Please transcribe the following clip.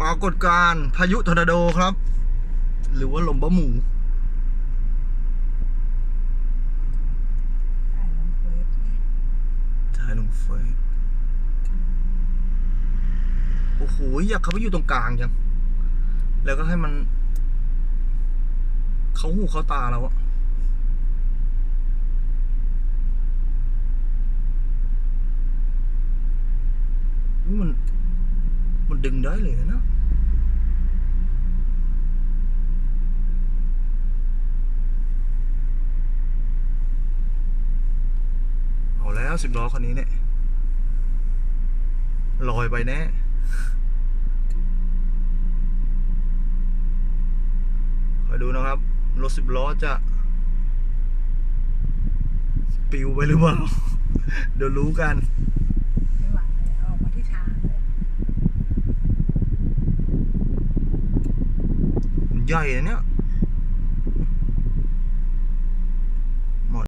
ปรากฏการพายุทอร์นาโดครับ หรือว่าลมบ้าหมูถ่ายลงเฟยถ่ายลงเฟซโอ้โห อยากเขาไปอยู่ตรงกลางจัง แล้วก็ให้มัน เขาหูเขาตาเราอะอุ๊ยมัน มันดึงได้เลยนะเอาแล้วสิบล้อคันนี้เนี่ยลอยไปแน่คอยดูนะครับ รถสิบล้อจะปิวไปหรือเปล่า เดี๋ยวรู้กัน ไม่หวังเลยออกมาที่ทางเลย มั